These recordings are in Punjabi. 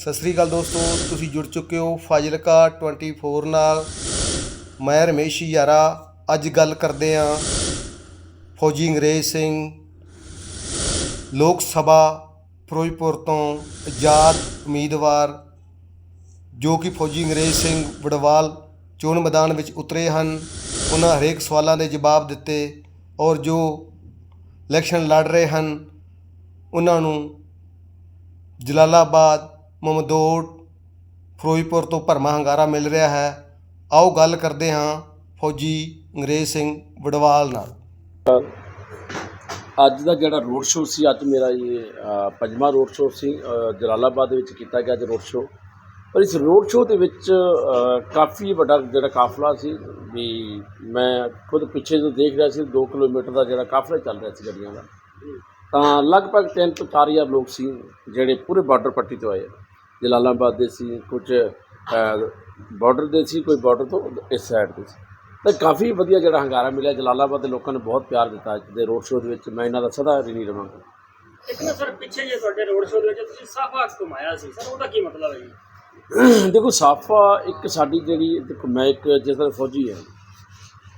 ਸਤਿ ਸ੍ਰੀ ਅਕਾਲ ਦੋਸਤੋ, ਤੁਸੀਂ ਜੁੜ ਚੁੱਕੇ ਹੋ ਫਾਜ਼ਿਲਕਾ 24 ਨਾਲ। ਮੈਂ ਰਮੇਸ਼ ਯਾਰਾ, ਅੱਜ ਗੱਲ ਕਰਦੇ ਹਾਂ ਫੌਜੀ ਅੰਗਰੇਜ਼ ਸਿੰਘ ਲੋਕ ਸਭਾ ਫਿਰੋਜ਼ਪੁਰ ਤੋਂ ਆਜ਼ਾਦ ਉਮੀਦਵਾਰ, ਜੋ ਕਿ ਫੌਜੀ ਅੰਗਰੇਜ਼ ਸਿੰਘ ਵਡਵਾਲ ਚੋਣ ਮੈਦਾਨ ਵਿੱਚ ਉਤਰੇ ਹਨ। ਉਹਨਾਂ ਹਰੇਕ ਸਵਾਲਾਂ ਦੇ ਜਵਾਬ ਦਿੱਤੇ ਔਰ ਜੋ ਇਲੈਕਸ਼ਨ ਲੜ ਰਹੇ ਹਨ, ਉਹਨਾਂ ਨੂੰ ਜਲਾਲਾਬਾਦ ਮਮਦੋਟ ਫਿਰੋਜ਼ਪੁਰ ਤੋਂ ਭਰਮਾ ਹੰਗਾਰਾ ਮਿਲ ਰਿਹਾ ਹੈ। ਆਓ ਗੱਲ ਕਰਦੇ ਹਾਂ ਫੌਜੀ ਅੰਗਰੇਜ਼ ਸਿੰਘ ਵਡਵਾਲ ਨਾਲ। ਅੱਜ ਦਾ ਜਿਹੜਾ ਰੋਡ ਸ਼ੋਅ ਸੀ, ਅੱਜ ਮੇਰਾ ਇਹ ਪੰਜਵਾਂ ਰੋਡ ਸ਼ੋਅ ਸੀ ਜਲਾਲਾਬਾਦ ਦੇ ਵਿੱਚ ਕੀਤਾ ਗਿਆ ਅੱਜ ਰੋਡ ਸ਼ੋਅ। ਪਰ ਇਸ ਰੋਡ ਸ਼ੋਅ ਦੇ ਵਿੱਚ ਕਾਫੀ ਵੱਡਾ ਜਿਹੜਾ ਕਾਫਲਾ ਸੀ, ਵੀ ਮੈਂ ਖੁਦ ਪਿੱਛੇ ਤੋਂ ਦੇਖ ਰਿਹਾ ਸੀ 2 ਕਿਲੋਮੀਟਰ ਦਾ ਜਿਹੜਾ ਕਾਫਲਾ ਚੱਲ ਰਿਹਾ ਸੀ ਗੱਡੀਆਂ ਦਾ, ਤਾਂ ਲਗਭਗ 3 ਤੋਂ 4000 ਲੋਕ ਸੀ, ਜਿਹੜੇ ਪੂਰੇ ਬਾਰਡਰ ਪੱਟੀ ਤੋਂ ਆਏ ਜਲਾਲਾਬਾਦ ਦੇ ਸੀ ਕੁਝ ਬਾਰਡਰ ਦੇ ਸੀ ਕੋਈ ਬਾਰਡਰ ਤੋਂ ਇਸ ਸਾਈਡ ਦੇ ਸੀ। ਤਾਂ ਕਾਫੀ ਵਧੀਆ ਜਿਹੜਾ ਹੰਗਾਰਾ ਮਿਲਿਆ ਜਲਾਲਾਬਾਦ ਦੇ ਲੋਕਾਂ ਨੇ ਬਹੁਤ ਪਿਆਰ ਦਿੱਤਾ ਅੱਜ ਦੇ ਰੋਡ ਸ਼ੋਅ ਦੇ ਵਿੱਚ। ਮੈਂ ਇਹਨਾਂ ਦਾ ਸਦਾ ਰਿਣੀ ਰਵਾਂਗਾ ਇੱਕ ਨਾ ਸਰ ਪਿੱਛੇ ਜੇ ਤੁਹਾਡੇ ਰੋਡ ਸ਼ੋਅ ਦੇ ਵਿੱਚ ਤੁਸੀਂ ਸਾਫਾ ਘੁਮਾਇਆ ਸੀ। ਸਰ ਉਹਦਾ ਕੀ ਮਤਲਬ ਹੈ ਜੀ? ਦੇਖੋ ਸਾਫਾ ਇੱਕ ਸਾਡੀ ਜਿਹੜੀ ਦੇਖੋ ਮੈਂ ਇੱਕ ਜਿਸ ਤਰ੍ਹਾਂ ਫੌਜੀ ਹੈ।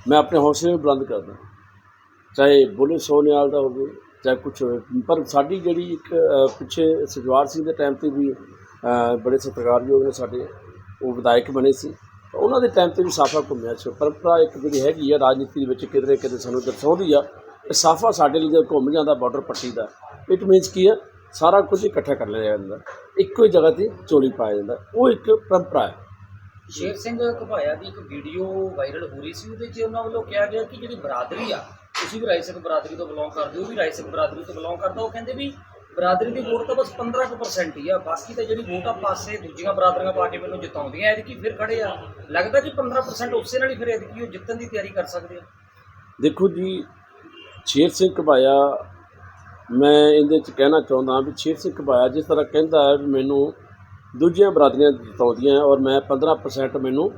ਮੈਂ ਆਪਣੇ ਹੌਸਲੇ ਨੂੰ ਬੁਲੰਦ ਕਰਦਾ ਚਾਹੇ ਬੁੱਲੇ ਸੋਨਿਆਲ ਦਾ ਹੋਵੇ ਚਾਹੇ ਕੁਛ ਹੋਵੇ ਪਰ ਸਾਡੀ ਜਿਹੜੀ ਇੱਕ ਪਿੱਛੇ ਸਜਵਾਰ ਸਿੰਘ ਦੇ ਟਾਈਮ ਤੇ ਵੀ ਬੜੇ ਸਤਿਕਾਰਯੋਗ ਨੇ ਸਾਡੇ। ਉਹ ਵਿਧਾਇਕ ਬਣੇ ਸੀ। ਉਹਨਾਂ ਦੇ ਟਾਈਮ ਤੇ ਵੀ ਸਾਫਾ ਘੁੰਮਿਆ ਸੀ। ਪਰੰਪਰਾ ਇੱਕ ਜਿਹੜੀ ਹੈਗੀ ਆ, ਰਾਜਨੀਤੀ ਦੇ ਵਿੱਚ ਕਿਧਰੇ ਕਿਤੇ ਸਾਨੂੰ ਦਰਸਾਉਂਦੀ ਆ ਇਹ ਸਾਫਾ ਸਾਡੇ ਲਈ ਜਦੋਂ ਘੁੰਮ ਜਾਂਦਾ ਬਾਰਡਰ ਪੱਟੀ ਦਾ ਇਟ ਮੀਨਸ ਕੀ ਆ? ਸਾਰਾ ਕੁਝ ਇਕੱਠਾ ਕਰ ਲਿਆ ਜਾਂਦਾ। ਇੱਕੋ ਹੀ ਜਗ੍ਹਾ ਤੇ ਚੋਰੀ ਪਾਇਆ ਜਾਂਦਾ। ਉਹ ਇੱਕ ਪਰੰਪਰਾ ਹੈ। ਸ਼ੇਰ ਸਿੰਘ ਘਬਾਇਆ ਦੀ ਇੱਕ ਵੀਡੀਓ ਵਾਇਰਲ ਹੋ ਰਹੀ ਸੀ। ਉਹਦੇ 'ਚ ਉਹਨਾਂ ਵੱਲੋਂ ਕਿਹਾ ਗਿਆ ਕਿ ਜਿਹੜੀ ਬਰਾਦਰੀ ਆ, ਤੁਸੀਂ ਵੀ ਰਾਏ ਸਿੰਘ ਬਰਾਦਰੀ ਤੋਂ ਬਿਲੋਂਗ ਕਰਦੇ ਹੋ ਵੀ ਰਾਏ ਸਿੰਘ ਬਰਾਦਰੀ ਤੋਂ ਬਿਲੋਂਗ ਕਰਦਾ। ਉਹ ਕਹਿੰਦੇ ਵੀ ਬਰਾਦਰੀ ਦੀ ਵੋਟ ਤਾਂ ਬਸ 15% ਹੀ ਆ। ਬਾਕੀ ਤਾਂ ਜਿਹੜੀ ਵੋਟ ਆ ਪਾਸੇ ਦੂਜੀਆਂ ਬਰਾਦਰੀਆਂ ਪਾ ਕੇ ਮੈਨੂੰ ਜਿਤਾਉਂਦੀਆਂ, ਐਤਕੀ ਫਿਰ ਖੜੇ ਆ। ਲੱਗਦਾ ਕਿ 15% ਉਸੇ ਨਾਲ ਹੀ ਫਿਰ ਐਤਕੀ ਉਹ ਜਿੱਤਣ ਦੀ ਤਿਆਰੀ ਕਰ ਸਕਦੇ ਆ। ਦੇਖੋ ਜੀ, ਸ਼ੇਰ ਸਿੰਘ ਘਬਾਇਆ, ਮੈਂ ਇਹਦੇ ਚ ਕਹਿਣਾ ਚਾਹੁੰਦਾ ਵੀ ਸ਼ੇਰ ਸਿੰਘ ਘਬਾਇਆ ਜਿਸ ਤਰ੍ਹਾਂ ਕਹਿੰਦਾ ਹੈ ਵੀ ਮੈਨੂੰ ਦੂਜੀਆਂ ਬਰਾਦਰੀਆਂ ਜਿਤਾਉਂਦੀਆਂ ਔਰ ਮੈਂ 15% ਮੈਨੂੰ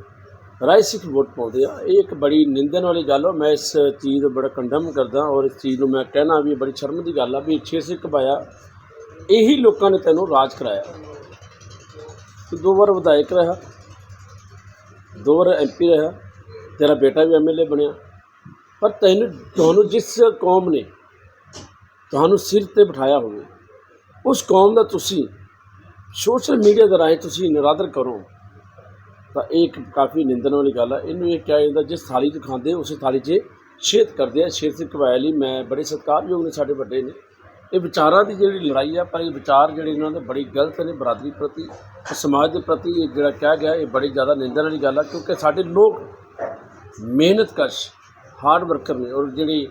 ਰਾਏ ਸਿੱਖ ਵੋਟ ਪਾਉਂਦੇ ਆ। ਇਹ ਇੱਕ ਬੜੀ ਨਿੰਦਨ ਵਾਲੀ ਗੱਲ ਹੈ ਮੈਂ ਇਸ ਚੀਜ਼ ਨੂੰ ਬੜਾ ਕੰਡਮ ਕਰਦਾ ਔਰ ਇਸ ਚੀਜ਼ ਨੂੰ ਮੈਂ ਕਹਿਣਾ ਵੀ ਇਹ ਬੜੀ ਸ਼ਰਮ ਦੀ ਗੱਲ ਆ ਵੀ ਸ਼ੇਰ ਸਿੱਖ ਪਾਇਆ ਇਹੀ ਲੋਕਾਂ ਨੇ ਤੈਨੂੰ ਰਾਜ ਕਰਾਇਆ। ਤੂੰ ਦੋ ਵਾਰ ਵਿਧਾਇਕ ਰਿਹਾ, ਦੋ ਵਾਰ ਐਮਪੀ ਰਿਹਾ, ਤੇਰਾ ਬੇਟਾ ਵੀ ਐਮਐਲਏ ਬਣਿਆ। ਪਰ ਤੈਨੂੰ, ਤੁਹਾਨੂੰ ਜਿਸ ਕੌਮ ਨੇ ਤੁਹਾਨੂੰ ਸਿਰ ਤੇ ਬਿਠਾਇਆ ਹੋਵੇ, ਉਸ ਕੌਮ ਦਾ ਤੁਸੀਂ ਸੋਸ਼ਲ ਮੀਡੀਆ ਦੇ ਰਾਹੀਂ ਤੁਸੀਂ ਨਿਰਾਦਰ ਕਰੋ। ਤਾਂ ਇਹ ਇੱਕ ਕਾਫੀ ਨਿੰਦਣ ਵਾਲੀ ਗੱਲ ਹੈ ਇਹਨੂੰ ਇਹ ਕਿਹਾ ਜਾਂਦਾ ਜਿਸ ਥਾਲੀ 'ਚ ਖਾਂਦੇ ਉਸੇ ਥਾਲੀ 'ਚ ਛੇਦ ਕਰਦੇ ਆ। ਸ਼ੇਰ ਸਿੰਘ ਕਬਾਇਲ ਲਈ ਮੈਂ ਬੜੇ ਸਤਿਕਾਰਯੋਗ ਨੇ ਸਾਡੇ ਵੱਡੇ ਨੇ। ਇਹ ਵਿਚਾਰਾਂ ਦੀ ਜਿਹੜੀ ਲੜਾਈ ਆ, ਪਰ ਇਹ ਵਿਚਾਰ ਜਿਹੜੇ ਇਹਨਾਂ ਦੇ ਬੜੀ ਗਲਤ ਨੇ ਬਰਾਦਰੀ ਪ੍ਰਤੀ, ਸਮਾਜ ਦੇ ਪ੍ਰਤੀ ਇਹ ਜਿਹੜਾ ਕਿਹਾ ਗਿਆ, ਇਹ ਬੜੀ ਜ਼ਿਆਦਾ ਨਿੰਦਣ ਵਾਲੀ ਗੱਲ ਆ। ਕਿਉਂਕਿ ਸਾਡੇ ਲੋਕ ਮਿਹਨਤਕਸ਼ ਹਾਰਡ ਵਰਕਰ ਨੇ ਔਰ ਜਿਹੜੀ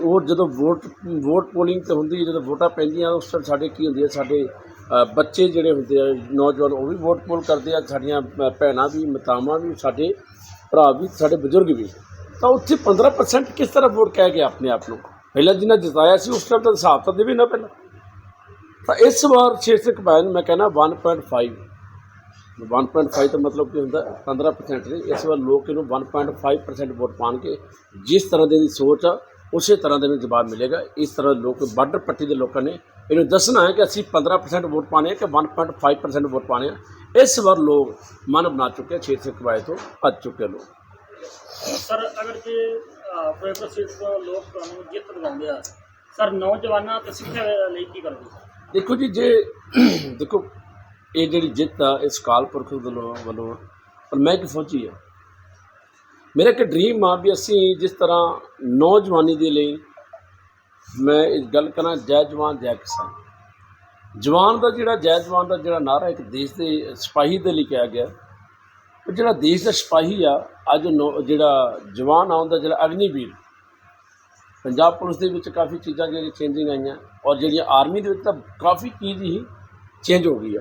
ਉਹ ਜਦੋਂ ਵੋਟ ਵੋਟ ਪੋਲਿੰਗ ਤੇ ਹੁੰਦੀ, ਜਦੋਂ ਵੋਟਾਂ ਪੈਂਦੀਆਂ, ਉਸ ਟਾਈਮ ਸਾਡੇ ਕੀ ਹੁੰਦੀ ਹੈ ਸਾਡੇ ਬੱਚੇ ਜਿਹੜੇ ਹੁੰਦੇ ਆ ਨੌਜਵਾਨ ਉਹ ਵੀ ਵੋਟ ਪੋਲ ਕਰਦੇ ਆ ਸਾਡੀਆਂ ਅ, ਭੈਣਾਂ ਵੀ ਮਾਤਾਵਾਂ ਵੀ ਸਾਡੇ ਭਰਾ ਵੀ ਸਾਡੇ ਬਜ਼ੁਰਗ ਵੀ। ਤਾਂ ਉੱਥੇ 15% ਕਿਸ ਤਰ੍ਹਾਂ ਵੋਟ ਕਹਿ ਗਿਆ ਆਪਣੇ ਆਪ ਨੂੰ? ਪਹਿਲਾਂ ਜਿੰਨਾ ਜਿਤਾਇਆ ਸੀ ਉਸ ਟਾਈਮ ਤਾਂ ਹਿਸਾਬ ਤਾਂ ਦੇਵੇ ਨਾ ਪਹਿਲਾਂ। ਤਾਂ ਇਸ ਵਾਰ ਛੇ ਸਿੱਖ ਬੈਨ ਮੈਂ ਕਹਿੰਦਾ 1.5 1.5 ਦਾ ਮਤਲਬ ਕੀ ਹੁੰਦਾ? ਹੈ? 15% ਨਹੀਂ ਇਸ ਵਾਰ ਲੋਕ ਇਹਨੂੰ 1.5% ਵੋਟ ਪਾਣਗੇ। ਜਿਸ ਤਰ੍ਹਾਂ ਦੀ ਇਹਦੀ ਸੋਚ ਆ ਉਸੇ ਤਰ੍ਹਾਂ ਦੇ ਨੂੰ ਜਵਾਬ ਮਿਲੇਗਾ। ਇਸ ਤਰ੍ਹਾਂ ਲੋਕ ਬਾਰਡਰ ਪੱਟੀ ਦੇ ਲੋਕਾਂ ਨੇ ਇਹਨੂੰ ਦੱਸਣਾ ਹੈ ਕਿ ਅਸੀਂ 15% ਵੋਟ ਪਾਣੇ ਆ ਕਿ 1.5% ਵੋਟ ਪਾਣੇ ਆ। ਇਸ ਵਾਰ ਲੋਕ ਮਨ ਬਣਾ ਚੁੱਕੇ ਛੇ ਸਿੱਖ ਬਾਏ ਤੋਂ ਭੱਜ ਚੁੱਕੇ ਲੋਕ। ਸਰ ਅਗਰ ਜੇ ਫਿਰੋਜ਼ਪੁਰ ਸੀਟ ਤੋਂ ਲੋਕ ਤੁਹਾਨੂੰ ਜਿੱਤ ਦਿਵਾਉਂਦੇ ਆ ਸਰ ਨੌਜਵਾਨਾਂ ਤੇ ਸਿੱਖਿਆ ਲਈ ਕੀ ਸਰ ਦੇਖੋ ਜੀ ਜੇ ਦੇਖੋ ਇਹ ਜਿਹੜੀ ਜਿੱਤ ਆ ਇਸ ਕਾਲ ਪੁਰਖ ਵੱਲੋਂ ਵੱਲੋਂ ਪਰ ਮੈਂ ਇੱਕ ਫੌਜੀ ਆ। ਮੇਰਾ ਇੱਕ ਡ੍ਰੀਮ ਆ ਵੀ ਅਸੀਂ ਜਿਸ ਤਰ੍ਹਾਂ ਨੌਜਵਾਨੀ ਦੇ ਲਈ ਮੈਂ ਇਸ ਗੱਲ ਕਰਾਂ, ਜੈ ਜਵਾਨ, ਜੈ ਕਿਸਾਨ। ਜਵਾਨ ਦਾ ਜਿਹੜਾ, ਜੈ ਜਵਾਨ ਦਾ ਜਿਹੜਾ ਨਾਰਾ ਇੱਕ ਦੇਸ਼ ਦੇ ਸਿਪਾਹੀ ਦੇ ਲਈ ਕਿਹਾ ਗਿਆ। ਉਹ ਜਿਹੜਾ ਦੇਸ਼ ਦਾ ਸਿਪਾਹੀ ਆ, ਅੱਜ ਨੌ- ਜਿਹੜਾ ਜਵਾਨ ਆਉਂਦਾ ਜਿਹੜਾ ਅਗਨੀਵੀਰ। ਪੰਜਾਬ ਪੁਲਿਸ ਦੇ ਵਿੱਚ ਕਾਫੀ ਚੀਜ਼ਾਂ ਜਿਹੜੀਆਂ ਚੇਂਜਿੰਗ ਆਈਆਂ, ਔਰ ਜਿਹੜੀਆਂ ਆਰਮੀ ਦੇ ਵਿੱਚ ਤਾਂ ਕਾਫੀ ਚੀਜ਼ ਹੀ ਚੇਂਜ ਹੋ ਗਈ ਆ।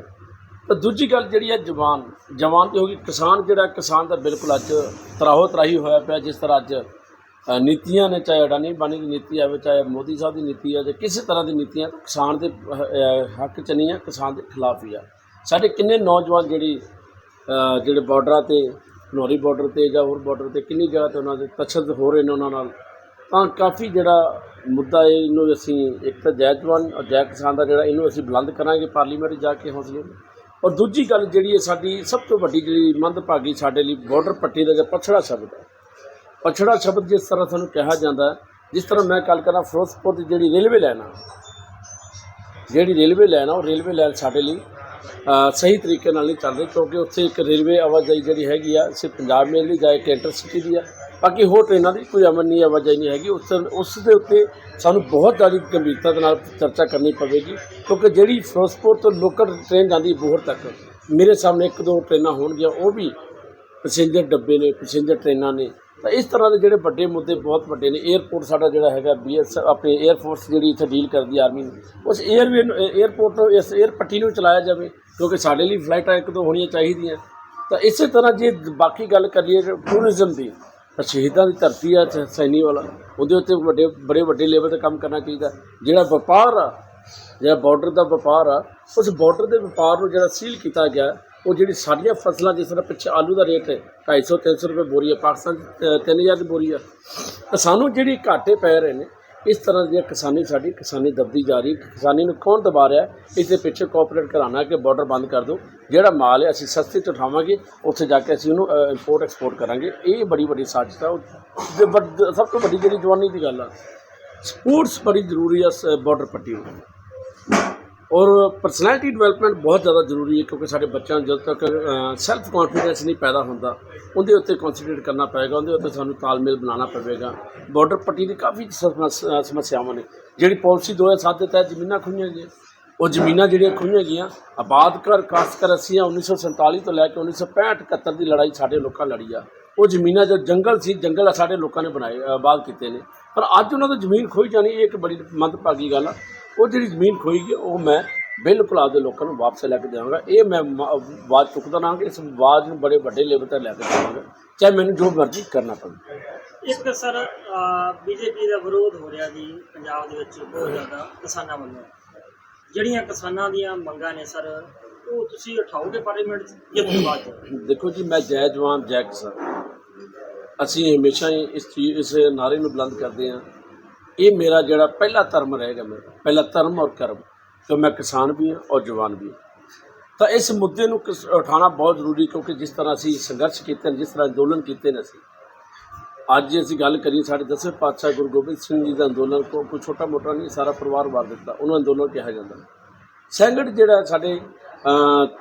ਤਾਂ ਦੂਜੀ ਗੱਲ ਜਿਹੜੀ ਹੈ ਜਵਾਨ ਜਵਾਨ ਤੇ ਹੋ ਗਈ ਕਿਸਾਨ, ਜਿਹੜਾ ਕਿਸਾਨ ਦਾ ਬਿਲਕੁਲ ਅੱਜ ਤਰਾਹੋ ਤਰਾਹੀ ਹੋਇਆ ਪਿਆ, ਜਿਸ ਤਰ੍ਹਾਂ ਅੱਜ ਨੀਤੀਆਂ ਨੇ, ਚਾਹੇ ਅਡਾਨੀ ਬਾਣੀ ਦੀ ਨੀਤੀ ਆਵੇ, ਚਾਹੇ ਮੋਦੀ ਸਾਹਿਬ ਦੀ ਨੀਤੀ ਆ ਜਾਂ ਕਿਸੇ ਤਰ੍ਹਾਂ ਦੀ ਨੀਤੀਆਂ, ਤਾਂ ਕਿਸਾਨ ਦੇ ਹੱਕ ਚ ਨਹੀਂ ਆ, ਕਿਸਾਨ ਦੇ ਖਿਲਾਫ ਹੀ ਆ। ਸਾਡੇ ਕਿੰਨੇ ਨੌਜਵਾਨ ਜਿਹੜੀ ਜਿਹੜੇ ਬਾਰਡਰਾਂ ਤੇ ਨੌਰੀ ਬਾਰਡਰ ਤੇ ਜਾਂ ਹੋਰ ਬਾਰਡਰ ਤੇ ਕਿੰਨੀ ਜਗ੍ਹਾ ਤੇ ਉਹਨਾਂ ਦੇ ਤਸ਼ੱਦਦ ਹੋ ਰਹੇ ਨੇ ਉਹਨਾਂ ਨਾਲ, ਤਾਂ ਕਾਫੀ ਜਿਹੜਾ ਮੁੱਦਾ ਹੈ ਇਹਨੂੰ ਅਸੀਂ ਇੱਕ ਤਾਂ ਜੈ ਜਵਾਨ ਔਰ ਜੈ ਕਿਸਾਨ ਦਾ ਜਿਹੜਾ ਇਹਨੂੰ ਅਸੀਂ ਬੁਲੰਦ ਕਰਾਂਗੇ, ਪਾਰਲੀਮੈਂਟ ਜਾ ਕੇ ਹੌਸਲੇ ਔਰ ਦੂਜੀ ਗੱਲ ਜਿਹੜੀ ਹੈ ਸਾਡੀ ਸਭ ਤੋਂ ਵੱਡੀ ਜਿਹੜੀ ਮੰਦਭਾਗੀ ਸਾਡੇ ਲਈ ਬਾਰਡਰ ਪੱਟੀ ਦਾ ਜਿਹੜਾ ਪਛੜਾ ਸ਼ਬਦ ਹੈ ਪਛੜਾ ਸ਼ਬਦ ਜਿਸ ਤਰ੍ਹਾਂ ਸਾਨੂੰ ਕਿਹਾ ਜਾਂਦਾ ਜਿਸ ਤਰ੍ਹਾਂ ਮੈਂ ਗੱਲ ਕਰਾਂ ਫਿਰੋਜ਼ਪੁਰ ਦੀ ਜਿਹੜੀ ਰੇਲਵੇ ਲਾਈਨ ਆ, ਜਿਹੜੀ ਰੇਲਵੇ ਲਾਈਨ ਆ, ਉਹ ਰੇਲਵੇ ਲਾਈਨ ਸਾਡੇ ਲਈ ਸਹੀ ਤਰੀਕੇ ਨਾਲ ਨਹੀਂ ਚੱਲ ਰਹੀ ਕਿਉਂਕਿ ਉੱਥੇ ਇੱਕ ਰੇਲਵੇ ਆਵਾਜਾਈ ਜਿਹੜੀ ਹੈਗੀ ਆ, ਸਿਰਫ ਪੰਜਾਬ ਮੇਲ ਲਈ ਜਾਏ ਕਿ ਇੰਟਰਸਿਟੀ ਦੀ ਆ। ਬਾਕੀ ਹੋਰ ਟ੍ਰੇਨਾਂ ਦੀ ਕੋਈ ਅਮਨ ਨਹੀਂ, ਆਵਾਜਾਈ ਨਹੀਂ ਹੈਗੀ। ਉਸ ਉਸ ਦੇ ਉੱਤੇ ਸਾਨੂੰ ਬਹੁਤ ਜ਼ਿਆਦਾ ਗੰਭੀਰਤਾ ਦੇ ਨਾਲ ਚਰਚਾ ਕਰਨੀ ਪਵੇਗੀ ਕਿਉਂਕਿ ਜਿਹੜੀ ਫਿਰੋਜ਼ਪੁਰ ਤੋਂ ਲੋਕਲ ਟ੍ਰੇਨ ਜਾਂਦੀ ਬੋਹਰ ਤੱਕ, ਮੇਰੇ ਸਾਹਮਣੇ ਇੱਕ ਦੋ ਟ੍ਰੇਨਾਂ ਹੋਣਗੀਆਂ, ਉਹ ਵੀ ਪੈਸੇਂਜਰ ਡੱਬੇ ਨੇ, ਪੈਸੇਂਜਰ ਟ੍ਰੇਨਾਂ ਨੇ। ਤਾਂ ਇਸ ਤਰ੍ਹਾਂ ਦੇ ਜਿਹੜੇ ਵੱਡੇ ਮੁੱਦੇ ਬਹੁਤ ਵੱਡੇ ਨੇ। 에어ਪੋਰਟ ਸਾਡਾ ਜਿਹੜਾ ਹੈਗਾ ਬੀਐਸ ਆਪਣੇ 에ਅਰਫੋਰਸ ਜਿਹੜੀ ਇੱਥੇ ਡੀਲ ਕਰਦੀ ਆਰਮੀ ਉਸ 에ਅਰਵੇ 에ਅਰਪੋਰਟ ਨੂੰ, ਇਸ 에ਅਰ ਪੱਟੀ ਨੂੰ ਚਲਾਇਆ ਜਾਵੇ, ਕਿਉਂਕਿ ਸਾਡੇ ਲਈ ਫਲਾਈਟਾਂ ਇੱਕ ਦੋ ਹੋਣੀਆਂ ਚਾਹੀਦੀਆਂ। ਤਾਂ ਇਸੇ ਤਰ੍ਹਾਂ ਜੇ ਬਾਕੀ ਗੱਲ ਕਰੀਏ ਟੂਰਿਜ਼ਮ ਦੀ, ਤਾਂ ਸ਼ਹੀਦਾਂ ਦੀ ਧਰਤੀ ਆ ਸੈਨੀ ਵਾਲਾ। ਉਹਦੇ ਉੱਤੇ ਵੱਡੇ, ਬੜੇ ਵੱਡੇ ਲੈਵਲ ਤੇ ਕੰਮ ਕਰਨਾ ਚਾਹੀਦਾ। ਜਿਹੜਾ ਵਪਾਰ ਆ, ਜਿਹੜਾ ਬਾਰਡਰ ਦਾ ਵਪਾਰ ਆ, ਉਸ ਬਾਰਡਰ ਦੇ ਵਪਾਰ ਨੂੰ ਜਿਹੜਾ ਸੀਲ ਕੀਤਾ ਗਿਆ ਉਹ ਜਿਹੜੀ ਸਾਡੀਆਂ ਫਸਲਾਂ ਜਿਸ ਤਰ੍ਹਾਂ ਪਿੱਛੇ ਆਲੂ ਦਾ ਰੇਟ ਹੈ 250 300 ਰੁਪਏ ਬੋਰੀ ਹੈ ਪਾਕਿਸਤਾਨ 'ਚ, ਅ, 3000 ਦੀ ਬੋਰੀ ਆ ਤਾਂ ਸਾਨੂੰ ਜਿਹੜੀ ਘਾਟੇ ਪੈ ਰਹੇ ਨੇ ਇਸ ਤਰ੍ਹਾਂ ਦੀ ਕਿਸਾਨੀ ਸਾਡੀ ਕਿਸਾਨੀ ਦਬਦੀ ਜਾ ਰਹੀ ਕਿਸਾਨੀ ਨੂੰ ਕੌਣ ਦਬਾ ਰਿਹਾ ਇਸ ਦੇ ਪਿੱਛੇ ਕੋਆਪਰੇਟ ਕਰਾਉਣਾ ਕਿ ਬਾਰਡਰ ਬੰਦ ਕਰ ਦਿਓ। ਜਿਹੜਾ ਮਾਲ ਹੈ ਅਸੀਂ ਸਸਤੇ 'ਚ ਉਠਾਵਾਂਗੇ ਉੱਥੇ ਜਾ ਕੇ ਅਸੀਂ ਉਹਨੂੰ ਇੰਪੋਰਟ ਐਕਸਪੋਰਟ ਕਰਾਂਗੇ। ਇਹ ਬੜੀ ਵੱਡੀ ਸਾਜ਼ਿਸ਼ ਆ ਉਹ ਵੱਡ- ਸਭ ਤੋਂ ਵੱਡੀ ਜਿਹੜੀ ਜਵਾਨੀ ਦੀ ਗੱਲ ਆ ਸਪੋਰਟਸ ਬੜੀ ਜ਼ਰੂਰੀ ਆ ਬਾਰਡਰ ਪੱਟੀ ਨੂੰ ਔਰ ਪਰਸਨੈਲਿਟੀ ਡਿਵੈਲਪਮੈਂਟ ਬਹੁਤ ਜ਼ਿਆਦਾ ਜ਼ਰੂਰੀ ਹੈ ਕਿਉਂਕਿ ਸਾਡੇ ਬੱਚਿਆਂ ਨੂੰ ਜਦੋਂ ਤੱਕ ਸੈਲਫ ਕੌਨਫੀਡੈਂਸ ਨਹੀਂ ਪੈਦਾ ਹੁੰਦਾ, ਉਹਦੇ ਉੱਤੇ ਕਨਸੈਂਟਰੇਟ ਕਰਨਾ ਪਏਗਾ, ਉਹਦੇ ਉੱਤੇ ਸਾਨੂੰ ਤਾਲਮੇਲ ਬਣਾਉਣਾ ਪਵੇਗਾ। ਬਾਰਡਰ ਪੱਟੀ ਦੀ ਕਾਫੀ ਸਮੱਸ- ਸਮੱਸਿਆਵਾਂ ਨੇ। ਜਿਹੜੀ ਪਾਲਿਸੀ 2007 ਦੇ ਤਹਿਤ ਜ਼ਮੀਨਾਂ ਖੁੱਈਆਂ ਗਈਆਂ, ਉਹ ਜ਼ਮੀਨਾਂ ਜਿਹੜੀਆਂ ਖੁੱਈਆਂ ਗਈਆਂ, ਆਬਾਦ ਕਰ ਖਾਸ ਕਰ ਅਸੀਂ 1947 ਤੋਂ ਲੈ ਕੇ 1965 71 ਦੀ ਲੜਾਈ ਸਾਡੇ ਲੋਕਾਂ ਲੜੀ ਆ। ਉਹ ਜ਼ਮੀਨਾਂ ਜੋ ਜੰਗਲ ਸੀ, ਜੰਗਲ ਸਾਡੇ ਲੋਕਾਂ ਨੇ ਬਣਾਏ, ਆਬਾਦ ਕੀਤੇ ਨੇ। ਪਰ ਅੱਜ ਉਹਨਾਂ ਤੋਂ ਜ਼ਮੀਨ ਖੋਈ ਜਾਣੀ, ਇਹ ਇੱਕ ਬੜੀ ਮੰਦਭਾਗੀ ਗੱਲ ਆ। ਉਹ ਜਿਹੜੀ ਜ਼ਮੀਨ ਖੋਈ ਗਈ ਉਹ ਮੈਂ ਬਿਲਕੁਲ ਆਪਦੇ ਲੋਕਾਂ ਨੂੰ ਵਾਪਸ ਲੈ ਕੇ ਦੇਵਾਂਗਾ ਇਹ ਮੈਂ ਆਵਾਜ਼ ਚੁੱਕਦਾ ਨਾ ਕਿ ਇਸ ਆਵਾਜ਼ ਨੂੰ ਬੜੇ ਵੱਡੇ ਲੈਵਲ ਤੇ ਲੈ ਕੇ ਦੇਵਾਂਗਾ ਚਾਹੇ ਮੈਨੂੰ ਜੋ ਮਰਜ਼ੀ ਕਰਨਾ ਪਵੇ। ਇੱਕ ਸਰ ਬੀਜੇਪੀ ਦਾ ਵਿਰੋਧ ਹੋ ਰਿਹਾ ਜੀ ਪੰਜਾਬ ਦੇ ਵਿੱਚ ਬਹੁਤ ਜ਼ਿਆਦਾ ਕਿਸਾਨਾਂ ਵੱਲੋਂ। ਜਿਹੜੀਆਂ ਕਿਸਾਨਾਂ ਦੀਆਂ ਮੰਗਾਂ ਨੇ ਸਰ ਉਹ ਤੁਸੀਂ ਉਠਾਓਗੇ ਪਾਰਲੀਮੈਂਟ ਤੋਂ ਬਾਅਦ? ਦੇਖੋ ਜੀ ਮੈਂ ਜੈ ਜਵਾਨ ਜੈ ਕਿਸਾਨ। ਅਸੀਂ ਹਮੇਸ਼ਾ ਹੀ ਇਸ ਚੀਜ਼ ਇਸ ਨਾਰੇ ਨੂੰ ਬੁਲੰਦ ਕਰਦੇ ਹਾਂ। ਇਹ ਮੇਰਾ ਜਿਹੜਾ ਪਹਿਲਾ ਧਰਮ ਰਹੇਗਾ ਮੇਰਾ ਪਹਿਲਾ ਧਰਮ ਔਰ ਕਰਮ ਕਿ ਮੈਂ ਕਿਸਾਨ ਵੀ ਹਾਂ ਔਰ ਜਵਾਨ ਵੀ ਹਾਂ। ਤਾਂ ਇਸ ਮੁੱਦੇ ਨੂੰ ਕਿਸ- ਉਠਾਉਣਾ ਬਹੁਤ ਜ਼ਰੂਰੀ ਕਿਉਂਕਿ ਜਿਸ ਤਰ੍ਹਾਂ ਅਸੀਂ ਸੰਘਰਸ਼ ਕੀਤੇ ਨੇ ਜਿਸ ਤਰ੍ਹਾਂ ਅੰਦੋਲਨ ਕੀਤੇ ਨੇ ਅਸੀਂ ਅੱਜ ਜੇ ਅਸੀਂ ਗੱਲ ਕਰੀਏ ਸਾਡੇ ਦਸਵੇਂ ਪਾਤਸ਼ਾਹ ਗੁਰੂ ਗੋਬਿੰਦ ਸਿੰਘ ਜੀ ਦਾ ਅੰਦੋਲਨ ਕੋ ਕੋਈ ਛੋਟਾ ਮੋਟਾ ਨਹੀਂ ਸਾਰਾ ਪਰਿਵਾਰ ਵਾਰ ਦਿੱਤਾ ਉਹਨਾਂ ਅੰਦੋਲਨ ਕਿਹਾ ਜਾਂਦਾ। ਸੈਂਗੜ ਜਿਹੜਾ ਸਾਡੇ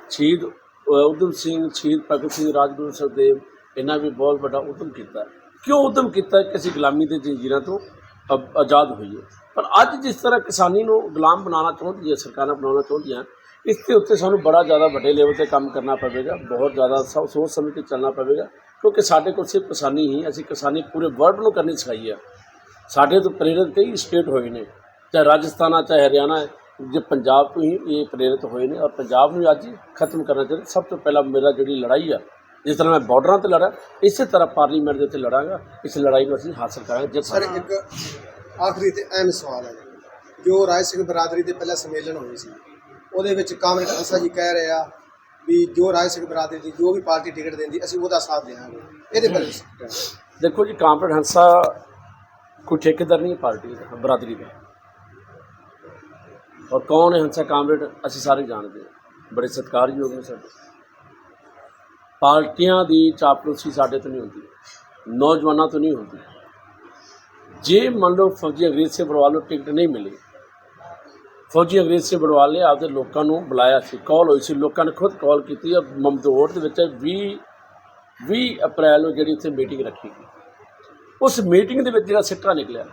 ਸ਼ਹੀਦ ਅ, ਊਧਮ ਸਿੰਘ ਸ਼ਹੀਦ ਭਗਤ ਸਿੰਘ ਰਾਜਗੁਰੂ ਸੁਖਦੇਵ ਇਹਨਾਂ ਵੀ ਬਹੁਤ ਵੱਡਾ ਉਦਮ ਕੀਤਾ। ਕਿਉਂ ਉਦਮ ਕੀਤਾ ਕਿ ਅਸੀਂ ਗੁਲਾਮੀ ਦੇ ਜੰਜੀਰਾਂ ਤੋਂ ਅ- ਆਜ਼ਾਦ ਹੈ। ਪਰ ਅੱਜ ਜਿਸ ਤਰ੍ਹਾਂ ਕਿਸਾਨੀ ਨੂੰ ਗੁਲਾਮ ਬਣਾਉਣਾ ਚਾਹੁੰਦੀ ਹੈ, ਸਰਕਾਰਾਂ ਬਣਾਉਣਾ ਚਾਹੁੰਦੀਆਂ, ਇਸ ਦੇ ਉੱਤੇ ਸਾਨੂੰ ਬੜਾ ਜ਼ਿਆਦਾ ਵੱਡੇ ਲੈਵਲ ਤੇ ਕੰਮ ਕਰਨਾ ਪਵੇਗਾ, ਬਹੁਤ ਜ਼ਿਆਦਾ ਸੋਚ ਸਮਝ ਕੇ ਚੱਲਣਾ ਪਵੇਗਾ, ਕਿਉਂਕਿ ਸਾਡੇ ਕੋਲ ਸਿਰਫ ਕਿਸਾਨੀ ਹੀ, ਅਸੀਂ ਕਿਸਾਨੀ ਪੂਰੇ ਵਰਲਡ ਨੂੰ ਕਰਨੀ ਸਿਖਾਈ ਹੈ। ਸਾਡੇ ਤੋਂ ਪ੍ਰੇਰਿਤ ਕਈ ਸਟੇਟ ਹੋਏ ਨੇ, ਚਾਹੇ ਰਾਜਸਥਾਨ ਆ, ਚਾਹੇ ਹਰਿਆਣਾ ਜੇ ਪੰਜਾਬ ਤੋਂ ਹੀ ਇਹ ਪ੍ਰੇਰਿਤ ਹੋਏ ਨੇ, ਔਰ ਪੰਜਾਬ ਨੂੰ ਅੱਜ ਹੀ ਖਤਮ ਕਰਨਾ ਚਾਹੀਦਾ। ਸਭ ਤੋਂ ਪਹਿਲਾਂ ਮੇਰਾ ਜਿਹੜੀ ਲੜਾਈ ਆ ਜਿਸ ਤਰ੍ਹਾਂ ਮੈਂ ਬਾਰਡਰਾਂ ਤੇ ਲੜਾ ਇਸੇ ਤਰ੍ਹਾਂ ਪਾਰਲੀਮੈਂਟ ਦੇ ਉੱਤੇ ਲੜਾਂਗਾ ਇਸ ਲੜਾਈ ਨੂੰ ਅਸੀਂ ਹਾਸਲ ਕਰਾਂਗੇ ਜਿੱਤ ਸਰ ਇੱਕ ਆਖਰੀ ਤੇ ਅਹਿਮ ਸਵਾਲ ਹੈ ਜੋ। ਰਾਏ ਸਿੰਘ ਬਰਾਦਰੀ ਦੇ ਪਹਿਲਾ ਸੰਮੇਲਨ ਹੋਏ ਸੀ ਉਹਦੇ ਵਿੱਚ ਕਾਮਰੇਡ ਅੰਸਾ ਜੀ ਕਹਿ ਰਹੇ ਵੀ ਜੋ ਰਾਏ ਸਿੰਘ ਬਰਾਦਰੀ ਦੀ ਜੋ ਵੀ ਪਾਰਟੀ ਟਿਕਟ ਦਿੰਦੀ ਅਸੀਂ ਉਹਦਾ ਸਾਥ ਦੇਵਾਂਗੇ। ਇਹਦੇ ਬਾਰੇ? ਦੇਖੋ ਜੀ ਕਾਮਰੇਡ ਹੰਸਾ ਕੋਈ ਠੇਕੇਦਾਰ ਨਹੀਂ ਪਾਰਟੀ ਦਾ ਬਰਾਦਰੀ ਦਾ। ਔਰ ਕੌਣ ਹੈ ਹੰਸਾ ਕਾਮਰੇਡ ਅਸੀਂ ਸਾਰੇ ਜਾਣਦੇ ਹਾਂ। ਬੜੇ ਸਤਿਕਾਰਯੋਗ ਨੇ ਸਾਡੇ। ਪਾਰਟੀਆਂ ਦੀ ਚਾਪਲੂਸੀ ਸਾਡੇ ਤੋਂ ਨਹੀਂ ਹੁੰਦੀ, ਨੌਜਵਾਨਾਂ ਤੋਂ ਨਹੀਂ ਹੁੰਦੀ। ਜੇ ਮੰਨ ਲਓ ਫੌਜੀ ਅੰਗਰੇਜ਼ ਸੇ ਬੜਵਾਲ ਨੂੰ ਟਿਕਟ ਨਹੀਂ ਮਿਲੀ, ਫੌਜੀ ਅੰਗਰੇਜ਼ ਸੇ ਬੜਵਾਲ ਨੇ ਆਪਦੇ ਲੋਕਾਂ ਨੂੰ ਬੁਲਾਇਆ ਸੀ, ਕਾਲ ਹੋਈ ਸੀ, ਲੋਕਾਂ ਨੇ ਖੁਦ ਕਾਲ ਕੀਤੀ ਔਰ ਮਮਦੋੜ ਦੇ ਵਿੱਚ 20 20 ਅਪ੍ਰੈਲ ਨੂੰ ਜਿਹੜੀ ਉੱਥੇ ਮੀਟਿੰਗ ਰੱਖੀ ਗਈ। ਉਸ ਮੀਟਿੰਗ ਦੇ ਵਿੱਚ ਜਿਹੜਾ ਸਿੱਟਾ ਨਿਕਲਿਆ,